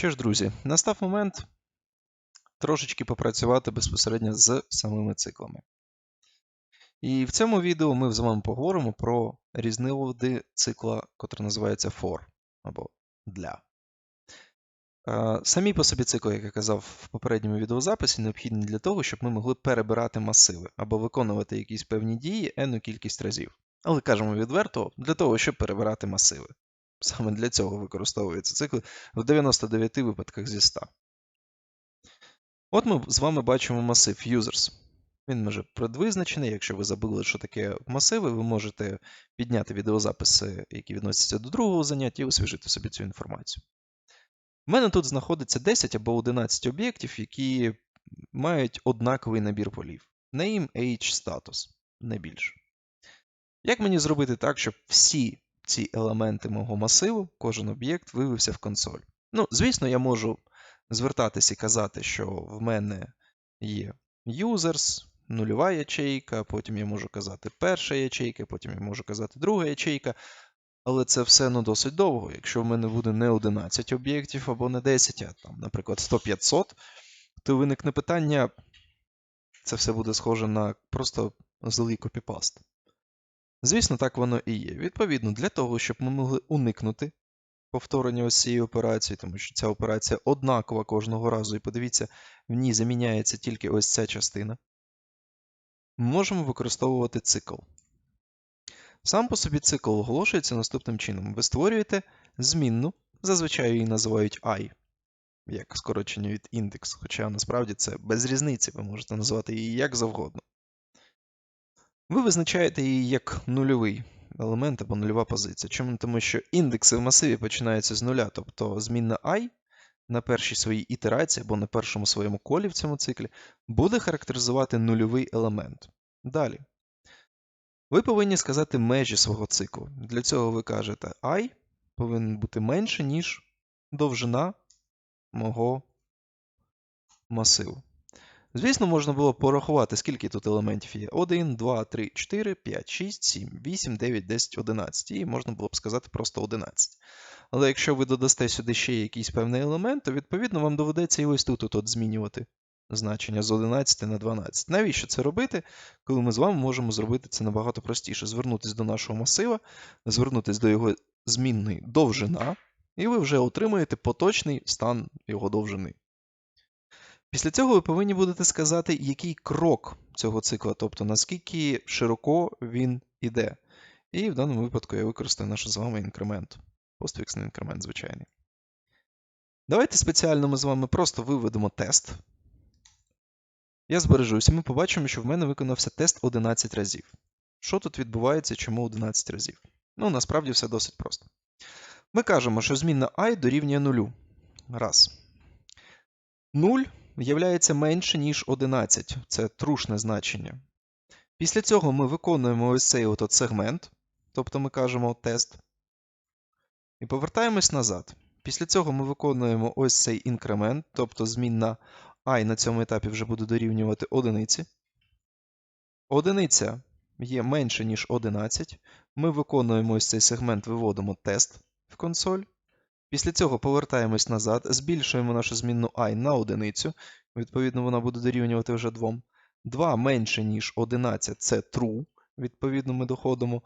Що ж, друзі, настав момент трошечки попрацювати безпосередньо з самими циклами. І в цьому відео ми з вами поговоримо про різновиди цикла, котрий називається for або для. Е, самі по собі цикли, як я казав в попередньому відеозаписі, необхідні для того, щоб ми могли перебирати масиви або виконувати якісь певні дії енну кількість разів. Але кажемо відверто, для того, щоб перебирати масиви. Саме для цього використовуються цикли в 99 випадках зі 100. От ми з вами бачимо масив users. Він може предвизначений. Якщо ви забули, що таке масиви, ви можете підняти відеозаписи, які відносяться до другого заняття, і освіжити собі цю інформацію. У мене тут знаходиться 10 або 11 об'єктів, які мають однаковий набір полів. Name, age, status, не більше. Як мені зробити так, щоб всі ці елементи мого масиву, кожен об'єкт вивився в консоль? Ну, звісно, я можу звертатись і казати, що в мене є users, нульова ячейка, потім я можу казати перша ячейка, потім я можу казати друга ячейка. Але це все ну, досить довго. Якщо в мене буде не 11 об'єктів або не 10, а там, наприклад, 100-500, то виникне питання, це все буде схоже на просто злий копіпаст. Звісно, так воно і є. Відповідно, для того, щоб ми могли уникнути повторення ось цієї операції, тому що ця операція однакова кожного разу, і подивіться, в ній заміняється тільки ось ця частина, ми можемо використовувати цикл. Сам по собі цикл оголошується наступним чином. Ви створюєте змінну, зазвичай її називають i, як скорочення від індекс, хоча насправді це без різниці, ви можете назвати її як завгодно. Ви визначаєте її як нульовий елемент або нульова позиція. Чому? Тому що індекси в масиві починаються з нуля, тобто змінна і на першій своїй ітерації або на першому своєму колі в цьому циклі буде характеризувати нульовий елемент. Далі. Ви повинні сказати межі свого циклу. Для цього ви кажете і повинен бути менше, ніж довжина мого масиву. Звісно, можна було порахувати, скільки тут елементів є. 1, 2, 3, 4, 5, 6, 7, 8, 9, 10, 11. І можна було б сказати просто 11. Але якщо ви додасте сюди ще якийсь певний елемент, то відповідно вам доведеться і ось тут от, змінювати значення з 11 на 12. Навіщо це робити, коли ми з вами можемо зробити це набагато простіше? Звернутися до нашого масива, звернутися до його змінної довжина, і ви вже отримаєте поточний стан його довжини. Після цього ви повинні будете сказати, який крок цього цикла, тобто наскільки широко він іде. І в даному випадку я використаю наш з вами інкремент. Постфіксний інкремент, звичайний. Давайте спеціально ми з вами просто виведемо тест. Я збережуся, ми побачимо, що в мене виконався тест 11 разів. Що тут відбувається, чому 11 разів? Ну, насправді все досить просто. Ми кажемо, що змінна і дорівнює 0. Раз. 0 являється менше, ніж 11. Це трушне значення. Після цього ми виконуємо ось цей от сегмент, тобто ми кажемо тест. І повертаємось назад. Після цього ми виконуємо ось цей інкремент, тобто змінна і на цьому етапі вже буде дорівнювати одиниці. Одиниця є менше, ніж 11. Ми виконуємо ось цей сегмент, виводимо тест в консоль. Після цього повертаємось назад, збільшуємо нашу змінну і на одиницю. Відповідно, вона буде дорівнювати вже 2. 2 менше, ніж 11 це true. Відповідно, ми доходимо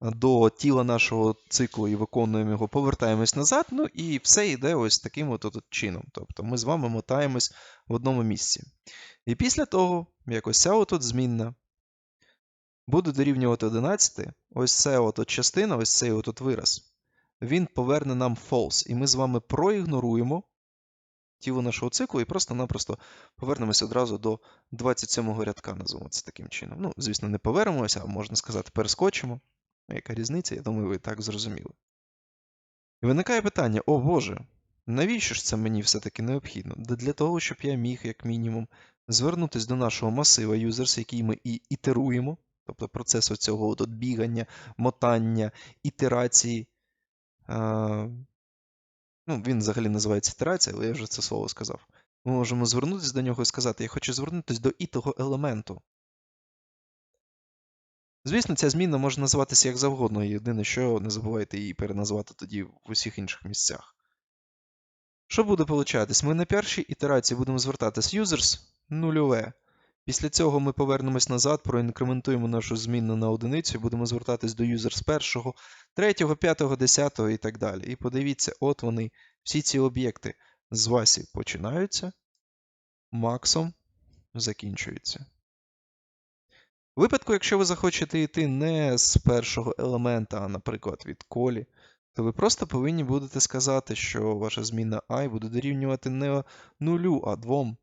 до тіла нашого циклу і виконуємо його, повертаємось назад, ну і все йде ось таким от, от чином. Тобто ми з вами мотаємось в одному місці. І після того, як ось ця от змінна буде дорівнювати 11, ось ця от частина, ось цей от вираз, він поверне нам false, і ми з вами проігноруємо тіло нашого циклу і просто-напросто повернемося одразу до 27-го рядка, називаємо це таким чином. Ну, звісно, не повернемося, а можна сказати, перескочимо. Яка різниця? Я думаю, ви так зрозуміли. І виникає питання: о Боже, навіщо ж це мені все-таки необхідно? Для того, щоб я міг, як мінімум, звернутися до нашого масива users, який ми і ітеруємо, тобто процес оцього от бігання, мотання, ітерації. Ну, Він взагалі називається ітерація, але я вже це слово сказав. Ми можемо звернутися до нього і сказати: Я хочу звернутися до ітого елементу. Звісно, ця зміна може називатися як завгодно, єдине, що не забувайте її переназвати тоді в усіх інших місцях. Що буде получатись? Ми на першій ітерації будемо звертатись users нульове. Після цього ми повернемось назад, проінкрементуємо нашу змінну на одиницю і будемо звертатись до users першого, третього, п'ятого, десятого і так далі. І подивіться, от вони, всі ці об'єкти з Васі починаються, Максом закінчуються. У випадку, якщо ви захочете йти не з першого елемента, а, наприклад, від колі, то ви просто повинні будете сказати, що ваша зміна і буде дорівнювати не нулю, а двом.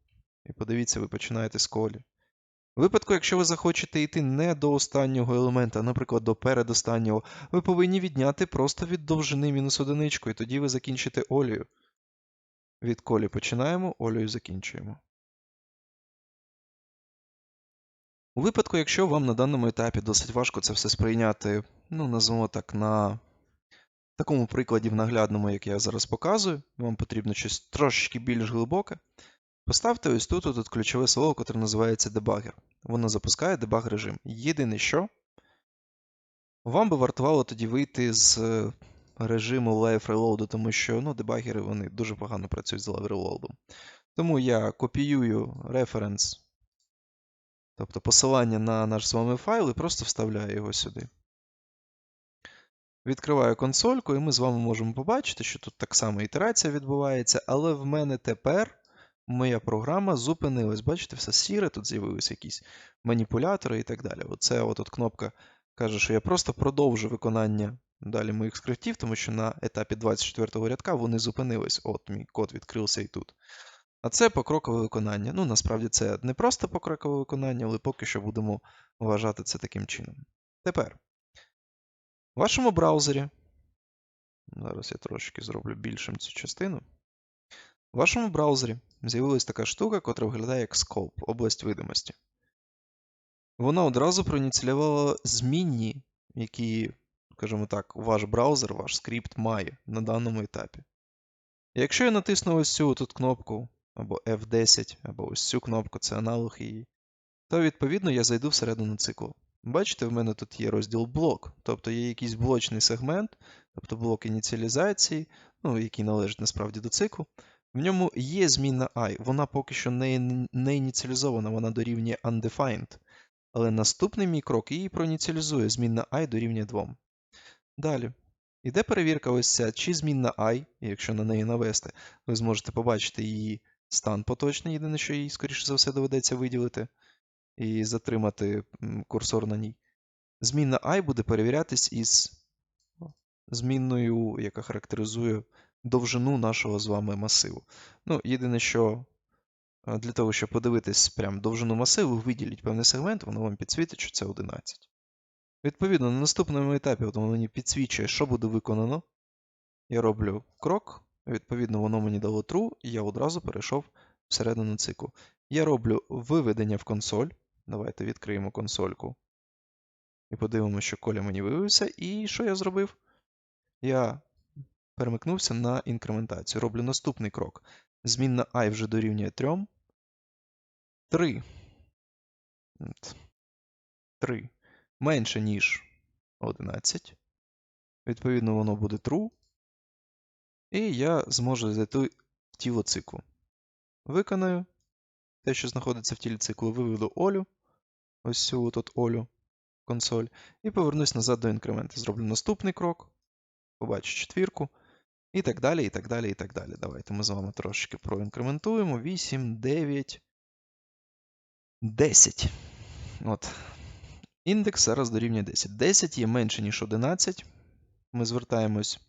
І подивіться, ви починаєте з колі. У випадку, якщо ви захочете йти не до останнього елемента, наприклад, до передостаннього, ви повинні відняти просто від довжини мінус одиничку, і тоді ви закінчите олію. Від колі починаємо, олію закінчуємо. У випадку, якщо вам на даному етапі досить важко це все сприйняти, ну, назвемо так, на такому прикладі в наглядному, як я зараз показую, вам потрібно щось трошечки більш глибоке, поставте ось тут тут ключове слово, яке називається дебагер. Воно запускає дебаг режим. Єдине що, вам би вартувало тоді вийти з режиму live reload, тому що ну, дебагери вони дуже погано працюють з live reload. Тому я копіюю референс Тобто посилання на наш з вами файл і просто вставляю його сюди. Відкриваю консольку, і ми з вами можемо побачити, що тут так само ітерація відбувається, але в мене тепер моя програма зупинилась. Бачите, все сіре, тут з'явилися якісь маніпулятори і так далі. Оце от, -от кнопка каже, що я просто продовжу виконання далі моїх скриптів, тому що на етапі 24-го рядка вони зупинились. От, мій код відкрився і тут. А це покрокове виконання. Ну, насправді це не просто покрокове виконання, але поки що будемо вважати це таким чином. Тепер, в вашому браузері, зараз я трошки зроблю більшим цю частину. В вашому браузері з'явилася така штука, котра виглядає як Scope, область видимості. Вона одразу проініціювала змінні, які, скажімо так, ваш браузер, ваш скрипт має на даному етапі. Якщо я натисну ось цю тут кнопку або F10, або ось цю кнопку, це аналог її, то відповідно я зайду всередину циклу. Бачите, в мене тут є розділ блок, тобто є якийсь блочний сегмент, тобто блок ініціалізації, ну, який належить насправді до циклу. В ньому є змінна i, вона поки що не, не ініціалізована, вона дорівнює undefined. Але наступний мій крок її проініціалізує, змінна і дорівнює 2. Далі. Іде перевірка ось ця, чи змінна i, і якщо на неї навести, ви зможете побачити її стан поточний, єдине, що їй, скоріше за все, доведеться виділити і затримати курсор на ній. Змінна і буде перевірятись із змінною, яка характеризує довжину нашого з вами масиву. Ну, Єдине, що для того, щоб подивитись прям довжину масиву, виділіть певний сегмент, воно вам підсвітить, що це 11. Відповідно, на наступному етапі воно мені підсвічує, що буде виконано. Я роблю крок, Відповідно, воно мені дало true, і я одразу перейшов всередину циклу. Я роблю виведення в консоль. Давайте відкриємо консольку. І подивимося, що коля мені вивівся. І що я зробив? Я перемикнувся на інкрементацію. Роблю наступний крок. Змінна і вже дорівнює 3. 3. 3 менше, ніж 11. Відповідно, воно буде true. І я зможу зайти в тіло циклу. Виконаю те, що знаходиться в тілі циклу, виведу Олю, ось цю тут Олю консоль, і повернусь назад до інкременту. Зроблю наступний крок, побачу четвірку, і так далі, і так далі, і так далі. Давайте ми з вами трошки проінкрементуємо. 8, 9, 10. От. Індекс зараз дорівнює 10. 10 є менше, ніж 11. Ми звертаємось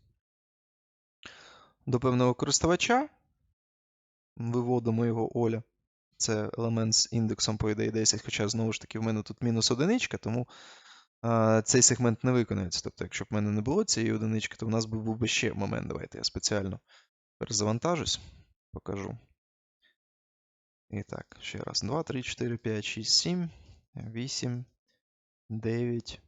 до певного користувача. Виводимо його Оля. Це елемент з індексом, по ідеї 10, хоча, знову ж таки, в мене тут мінус одиничка, тому цей сегмент не виконується. Тобто, якщо б в мене не було цієї одинички, то в нас був би ще момент. Давайте я спеціально перезавантажусь, покажу. І так, ще раз. 2, 3, 4, 5, 6, 7, 8, 9,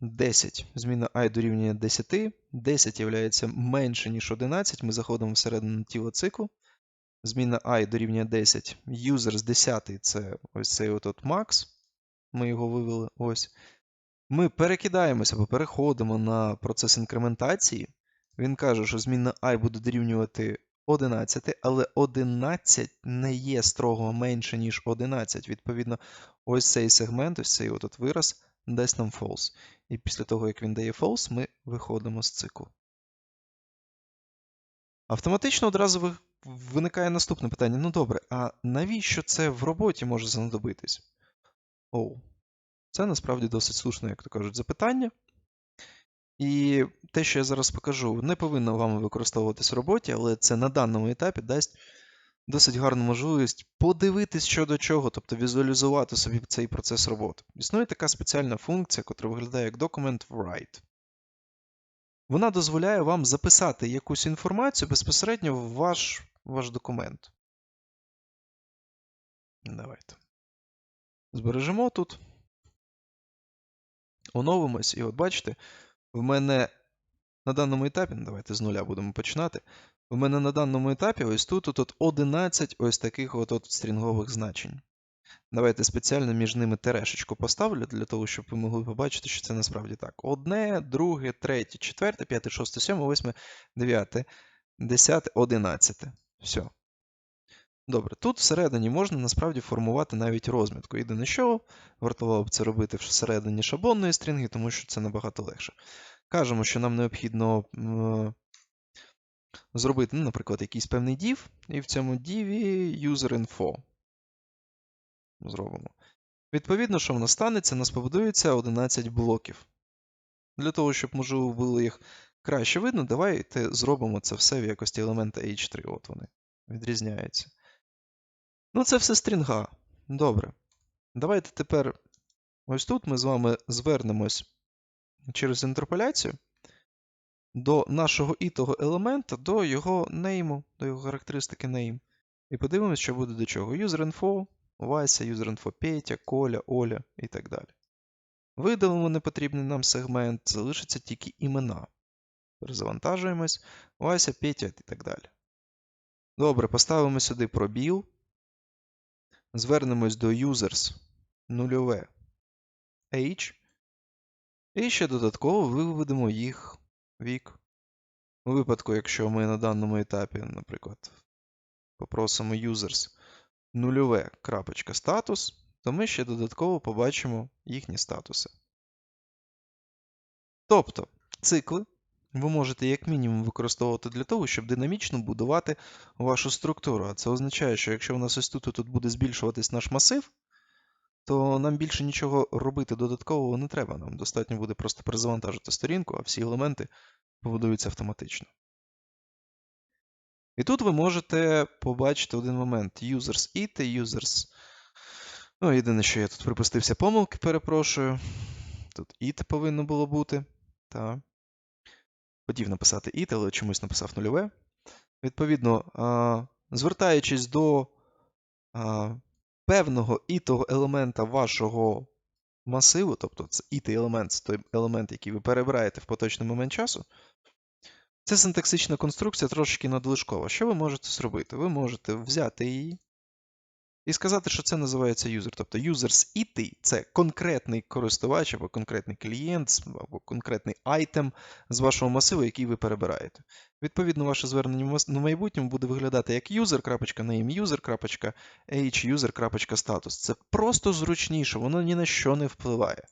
10. Зміна і дорівнює 10. 10 є менше, ніж 11. Ми заходимо всередину тіла циклу. Зміна і дорівнює 10. User з 10 це ось цей от, от max. Ми його вивели. ось. Ми перекидаємося або переходимо на процес інкрементації. Він каже, що змінна і буде дорівнювати 11, але 11 не є строго менше, ніж 11. Відповідно, ось цей сегмент, ось цей от вираз дасть нам false. І після того, як він дає false, ми виходимо з циклу. Автоматично одразу виникає наступне питання. Ну добре, а навіщо це в роботі може знадобитись? Оу, це насправді досить слушне, як то кажуть, запитання. І те, що я зараз покажу, не повинно вами використовуватись в роботі, але це на даному етапі дасть досить гарну можливість подивитись що до чого, тобто візуалізувати собі цей процес роботи. Існує така спеціальна функція, яка виглядає як document write. Вона дозволяє вам записати якусь інформацію безпосередньо в ваш, ваш документ. Давайте. Збережемо тут. Оновимось, і от бачите, в мене на даному етапі, ну, давайте з нуля будемо починати. В мене на даному етапі ось тут от, от 11 ось таких от, от стрінгових значень. Давайте спеціально між ними терешечку поставлю, для того, щоб ви могли побачити, що це насправді так. Одне, друге, третє, четверте, п'яте, шосте, сьоме, восьме, дев'яте, десяте, одинадцяте. Все. Добре, тут всередині можна насправді формувати навіть розмітку. Єдине що, вартувало б це робити всередині шаблонної стрінги, тому що це набагато легше. Кажемо, що нам необхідно зробити, ну, наприклад, якийсь певний div, і в цьому divі userinfo зробимо. Відповідно, що в нас станеться, у нас побудується 11 блоків. Для того, щоб можливо було їх краще видно, давайте зробимо це все в якості елемента H3. От вони відрізняються. Ну, це все стрінга. Добре. Давайте тепер ось тут ми з вами звернемось через інтерполяцію до нашого ітого елемента, до його нейму, до його характеристики name. І подивимось, що буде до чого. UserInfo, Вася, UserInfo Петя, Коля, Оля і так далі. Видалимо непотрібний нам сегмент, залишаться тільки імена. Перезавантажуємось. Вася, Петя і так далі. Добре, поставимо сюди пробіл. Звернемось до users нульове H. І ще додатково виведемо їх вік. У випадку, якщо ми на даному етапі, наприклад, попросимо users нульове крапочка статус, то ми ще додатково побачимо їхні статуси. Тобто, цикли ви можете як мінімум використовувати для того, щоб динамічно будувати вашу структуру. А це означає, що якщо у нас ось тут, тут буде збільшуватись наш масив, то нам більше нічого робити додаткового не треба. Нам достатньо буде просто перезавантажити сторінку, а всі елементи побудуються автоматично. І тут ви можете побачити один момент: users it users. Ну, єдине, що я тут припустився помилки, перепрошую. Тут it повинно було бути. Так. Хотів написати it, але чомусь написав нульове. Відповідно, звертаючись до певного ітого елемента вашого масиву, тобто це it елемент, це той елемент, який ви перебираєте в поточний момент часу, ця синтаксична конструкція трошки надлишкова. Що ви можете зробити? Ви можете взяти її і сказати, що це називається user. Тобто users IT – це конкретний користувач або конкретний клієнт, або конкретний айтем з вашого масиву, який ви перебираєте. Відповідно, ваше звернення в майбутньому буде виглядати як user.name, user.h, user.status. Це просто зручніше, воно ні на що не впливає.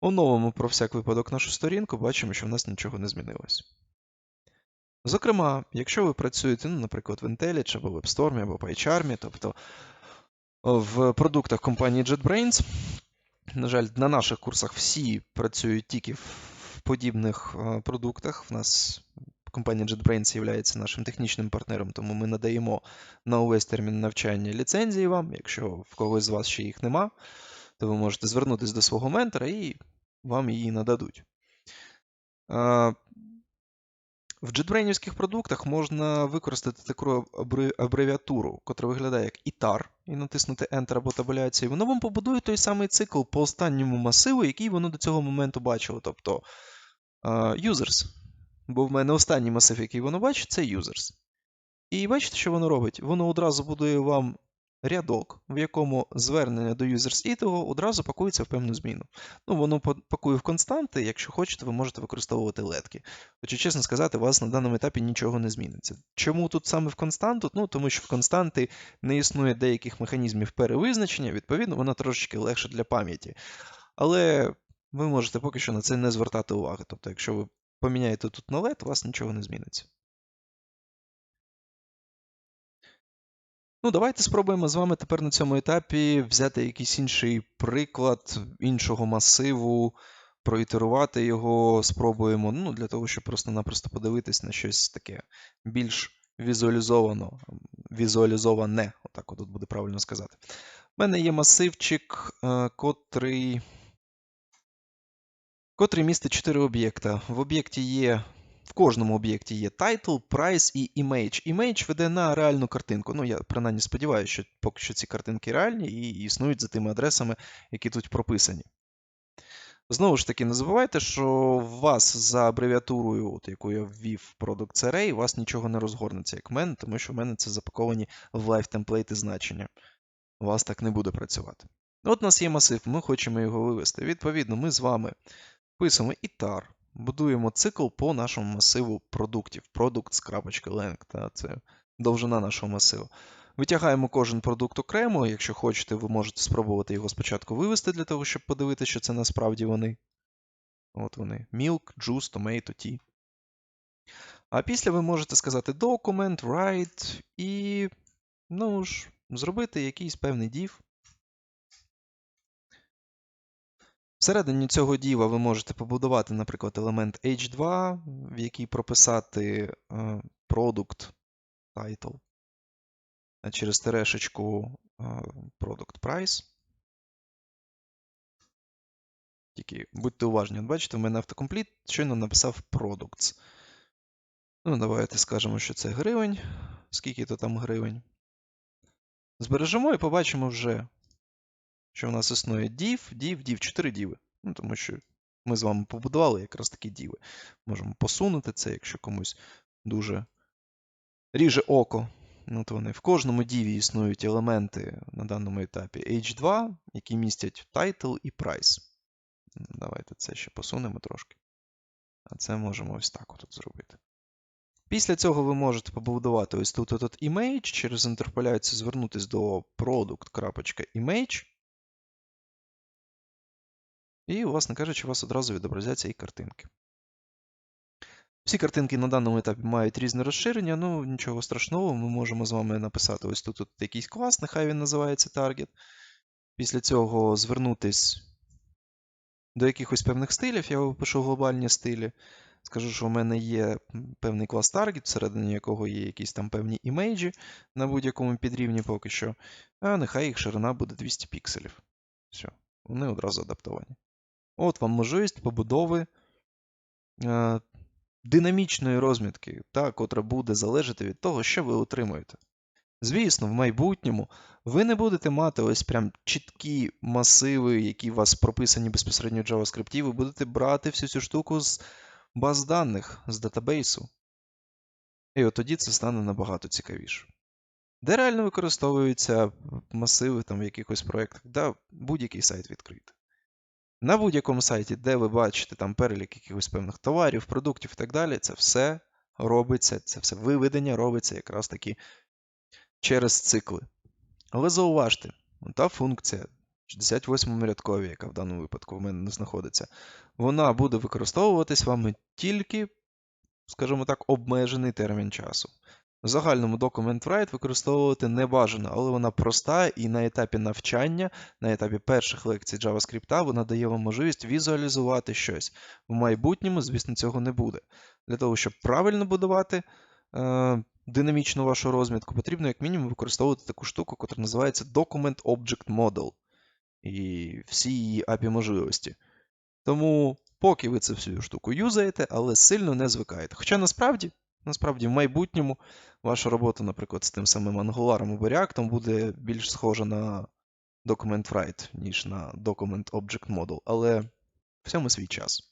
Оновимо про всяк випадок нашу сторінку, бачимо, що в нас нічого не змінилось. Зокрема, якщо ви працюєте, ну, наприклад, в IntelliJ або WebStorm, або PyCharm, тобто в продуктах компанії JetBrains, на жаль, на наших курсах всі працюють тільки в подібних е, продуктах. В нас компанія JetBrains є нашим технічним партнером, тому ми надаємо на увесь термін навчання ліцензії вам. Якщо в когось з вас ще їх нема, то ви можете звернутися до свого ментора і вам її нададуть. В JetBrainівських продуктах можна використати таку абревіатуру, котра виглядає як ITAR, і натиснути Enter або табуляцію. Воно вам побудує той самий цикл по останньому масиву, який воно до цього моменту бачило, тобто е, users. Бо в мене останній масив, який воно бачить, це users. І бачите, що воно робить? Воно одразу будує вам рядок, в якому звернення до users.ito одразу пакується в певну зміну. Ну, воно па- пакує в константи, якщо хочете, ви можете використовувати летки. Хоча, чесно сказати, у вас на даному етапі нічого не зміниться. Чому тут саме в константу? Ну, тому що в константи не існує деяких механізмів перевизначення, відповідно, воно трошечки легше для пам'яті. Але ви можете поки що на це не звертати уваги. Тобто, якщо ви поміняєте тут на LED, у вас нічого не зміниться. Ну, давайте спробуємо з вами тепер на цьому етапі взяти якийсь інший приклад іншого масиву, проітерувати його, спробуємо, ну, для того, щоб просто-напросто подивитись на щось таке більш візуалізовано, візуалізоване, отак от тут буде правильно сказати. У мене є масивчик, е, котрий, котрий містить 4 об'єкта. В об'єкті є в кожному об'єкті є title, price і image. Image веде на реальну картинку. Ну, я принаймні сподіваюся, що поки що ці картинки реальні і існують за тими адресами, які тут прописані. Знову ж таки, не забувайте, що у вас за абревіатурою, от яку я ввів Product Array, у вас нічого не розгорнеться, як в мене, тому що в мене це запаковані в live темплейти значення. У вас так не буде працювати. От у нас є масив, ми хочемо його вивести. Відповідно, ми з вами писемо itar, будуємо цикл по нашому масиву продуктів. Products.length, та, це довжина нашого масиву. Витягаємо кожен продукт окремо. Якщо хочете, ви можете спробувати його спочатку вивести для того, щоб подивитися, що це насправді вони. От вони. Milk, juice, tomato, tea. А після ви можете сказати document, write і, ну ж, зробити якийсь певний div. Всередині цього діва ви можете побудувати, наприклад, елемент H2, в який прописати е, product title, а через терешечку е, product price. Тільки будьте уважні, от бачите, в мене автокомпліт щойно написав products. Ну, давайте скажемо, що це гривень. Скільки то там гривень. Збережемо і побачимо вже, що в нас існує div, div, div, 4 діви. Ну, тому що ми з вами побудували якраз такі діви. Можемо посунути це, якщо комусь дуже ріже око. Ну, От вони. В кожному діві існують елементи на даному етапі H2, які містять title і price. Давайте це ще посунемо трошки. А це можемо ось так от зробити. Після цього ви можете побудувати ось тут от image, через інтерполяцію звернутися до product.image. І, власне кажучи, у вас одразу відобразяться і картинки. Всі картинки на даному етапі мають різне розширення, ну нічого страшного, ми можемо з вами написати ось тут, тут якийсь клас, нехай він називається target. Після цього звернутись до якихось певних стилів, я випишу глобальні стилі. Скажу, що у мене є певний клас target, всередині якого є якісь там певні імейджі на будь-якому підрівні поки що, а нехай їх ширина буде 200 пікселів. Все, вони одразу адаптовані. От вам можливість побудови е, динамічної розмітки, та, котра буде залежати від того, що ви отримуєте. Звісно, в майбутньому ви не будете мати ось прям чіткі масиви, які у вас прописані безпосередньо в JavaScript, ви будете брати всю цю штуку з баз даних, з датабейсу. І от тоді це стане набагато цікавіше. Де реально використовуються масиви там в якихось проєктах, да, будь-який сайт відкритий. На будь-якому сайті, де ви бачите там перелік якихось певних товарів, продуктів і так далі, це все робиться, це все виведення робиться якраз таки через цикли. Але зауважте, та функція 68 рядкові, яка в даному випадку в мене не знаходиться, вона буде використовуватись вами тільки, скажімо так, обмежений термін часу. В загальному Document Write використовувати не бажано, але вона проста і на етапі навчання, на етапі перших лекцій JavaScript, вона дає вам можливість візуалізувати щось. В майбутньому, звісно, цього не буде. Для того, щоб правильно будувати е, динамічну вашу розмітку, потрібно, як мінімум, використовувати таку штуку, яка називається Document Object Model і всі її API можливості. Тому, поки ви цю всю штуку юзаєте, але сильно не звикаєте. Хоча насправді. Насправді, в майбутньому ваша робота, наприклад, з тим самим Angular або React буде більш схожа на Document Write, ніж на Document Object Model, але всьому свій час.